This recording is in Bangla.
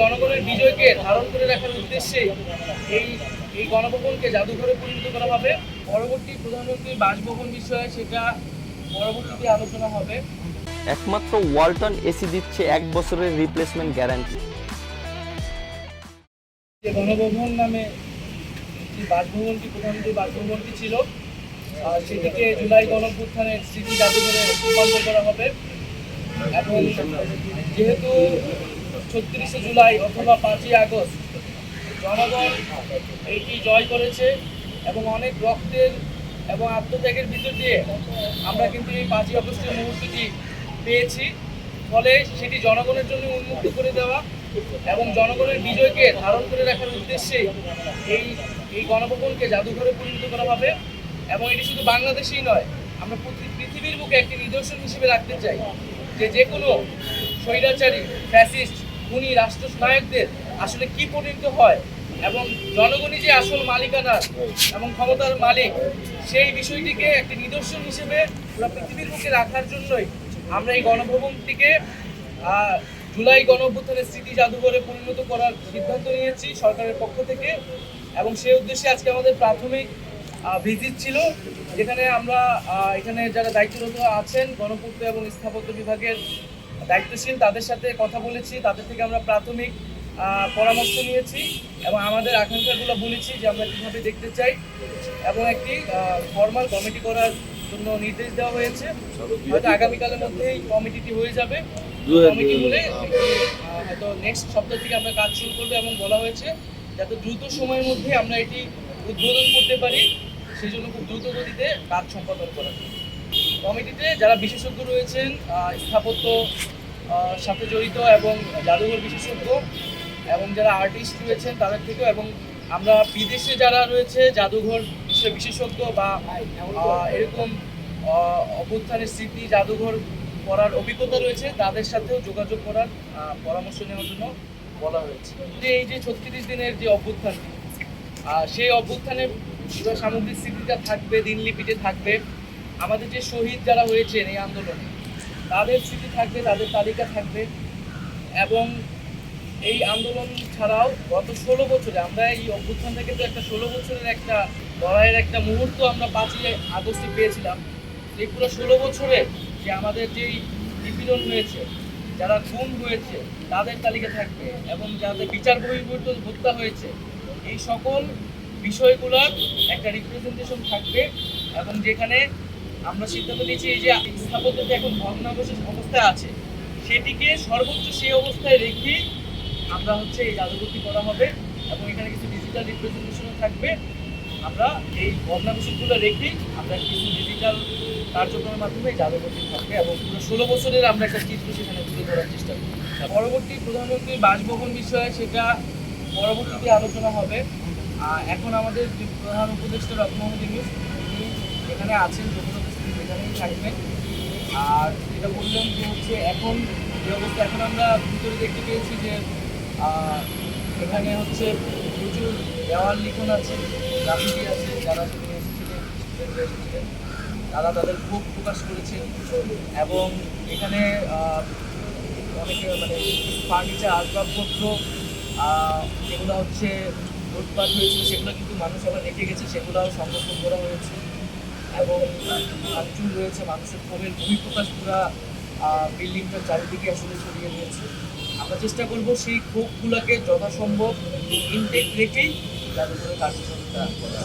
জনগণের বিজয়কে ধারণ করে রাখার উদ্দেশ্যে এই এই গণভবনকে জাদুঘরে পরিণত করা হবে। পরবর্তী প্রধানমন্ত্রীর বাসভবন বিষয়ে সেটা পরবর্তীতে আলোচনা হবে। একমাত্র ওয়ালটন এসি দিচ্ছে এক বছরের রিপ্লেসমেন্ট গ্যারান্টি যে গণভবন নামে যে বাসভবনটি প্রধানমন্ত্রীর বাসভবনটি ছিল সেটিকে জুলাই গণভ্যুত্থানের স্মৃতি জাদুঘরে রূপান্তর করা হবে। এবং যেহেতু ছত্রিশে জুলাই অথবা পাঁচই আগস্ট জনগণ এইটি জয় করেছে এবং অনেক রক্তের এবং আত্মত্যাগের ভিতর দিয়ে আমরা কিন্তু এই পাঁচই আগস্টের মুহূর্তটি পেয়েছি। ফলে সেটি জনগণের জন্য উন্মুক্ত করে দেওয়া এবং জনগণের বিজয়কে ধারণ করে রাখার উদ্দেশ্যে এই এই গণভবনকে জাদুঘরে পরিণত করা হবে এবং এটি শুধু বাংলাদেশেই নয়, আমরা পৃথিবীর বুকে একটি নিদর্শন হিসেবে রাখতে চাই যে যে কোনো স্বৈরাচারী, ফ্যাসিস্ট খুনি রাষ্ট্র নায়কদের আসলে কি পরিণত হয় এবং জনগণই যে আসল মালিকানার এবং ক্ষমতার মালিক, সেই বিষয়টিকে একটি নিদর্শন হিসেবে পুরো পৃথিবীর বুকে রাখার জন্যই আমরা এই গণভবনটিকে জুলাই গণঅভ্যুত্থানের স্মৃতি জাদুঘরে পরিণত করার সিদ্ধান্ত নিয়েছি সরকারের পক্ষ থেকে এবং সেই উদ্দেশ্যে আজকে আমাদের প্রাথমিক ভিজিট ছিল যেখানে আমরা এখানে যারা দায়িত্বরত আছেন গণপূর্ত এবং স্থাপত্য বিভাগের দায়িত্বশীল তাদের সাথে কথা বলেছি তাদের থেকে আমরা প্রাথমিক পরামর্শ নিয়েছি এবং আমাদের আকাঙ্ক্ষাগুলো বলেছি যে আমরা কীভাবে দেখতে চাই এবং একটি ফর্মাল কমিটি করার জন্য নির্দেশ দেওয়া হয়েছে। হয়তো আগামীকালের মধ্যেই কমিটিটি হয়ে যাবে। কমিটি হলে হয়তো নেক্সট সপ্তাহ থেকে আমরা কাজ শুরু করব এবং বলা হয়েছে যাতে দ্রুত সময়ের মধ্যে আমরা এটি উদ্বোধন করতে পারি। সেই জন্য খুব দ্রুত গতিতে কাজ সম্পাদন করা। কমিটিতে যারা বিশেষজ্ঞ রয়েছেন স্থাপত্য সাথে জড়িত এবং জাদুঘর বিশেষজ্ঞ এবং যারা আর্টিস্ট রয়েছেন তাদের থেকেও এবং আমরা বিদেশে যারা রয়েছে, জাদুঘর বিষয়ে বিশেষজ্ঞ বা এরকম অভ্যুত্থানের স্মৃতি, জাদুঘর করার অভিজ্ঞতা রয়েছে, তাদের সাথেও যোগাযোগ করার পরামর্শ নেওয়ার জন্য বলা হয়েছে। যে এই যে ছত্রিশ দিনের যে অভ্যুত্থানটি সেই অভ্যুত্থানের সামগ্রিক স্মৃতিটা থাকবে, দিনলিপিতে থাকবে। আমাদের যে শহীদ যারা হয়েছেন এই আন্দোলনে, তাদের স্মৃতি থাকবে, তাদের তালিকা থাকবে। এবং এই আন্দোলন ছাড়াও গত ষোলো বছরে আমরা এই অভ্যুত্থান থেকে তো একটা ষোলো বছরের একটা লড়াইয়ের একটা মুহূর্ত আমরা পাঁচই আগস্টে পেয়েছিলাম। এই পুরো ষোলো বছরে যে আমাদের যেই নিপীড়ন হয়েছে, যারা খুন হয়েছে, তাদের তালিকা থাকবে এবং যাদের বিচার বহির্ভূত হত্যা হয়েছে, এই সকল বিষয়গুলোর একটা রিপ্রেজেন্টেশন থাকবে এবং যেখানে আমরা সিদ্ধান্ত নিয়েছি এই যে স্থাপত্যতে এখন ভগ্নাবশেষ অবস্থায় আছে, সেটিকে সর্বোচ্চ সেই অবস্থায় রেখে আমরা হচ্ছে এই জাদুঘরটি করা হবে এবং এখানে কিছু ডিজিটাল রিপ্রেজেন্টেশনও থাকবে। আমরা এই ভগ্নাবশেষগুলো রেখেই আমরা কিছু ডিজিটাল কার্যক্রমের মাধ্যমে জাদুঘরটি থাকবে এবং পুরো ষোলো বছরের আমরা একটা চিত্র সেখানে তুলে ধরার চেষ্টা করি পরবর্তী প্রধানমন্ত্রীর বাসভবন বিষয়ে সেটা পরবর্তীতে আলোচনা হবে। এখন আমাদের প্রধান উপদেষ্টা তিনি এখানে আছেন এখানেই থাকবেন আর যেটা বললাম যে হচ্ছে এখন যে অবস্থা, এখন আমরা ভিতরে দেখতে পেয়েছি যে এখানে হচ্ছে প্রচুর দেওয়াল লিখন আছে গ্রাফিটি আছে, যারা তারা তাদের ক্ষোভ প্রকাশ করেছেন এবং এখানে অনেকে মানে ফার্নিচার, আসবাবপত্র যেগুলো হচ্ছে লুটপাট হয়েছিল সেগুলো কিন্তু মানুষ আবার রেখে গেছে, সেগুলোও সংরক্ষণ করা হয়েছে। এবং ভাঙচুর রয়েছে মানুষের ক্ষোভের বহিঃপ্রকাশ পুরা বিল্ডিংটার চারিদিকে আসলে ছড়িয়ে রয়েছে আমরা চেষ্টা করব সেই ক্ষোভগুলোকে যথাসম্ভব ইনটেক রেখেই যাতে করে কার্যক্রমটা করা।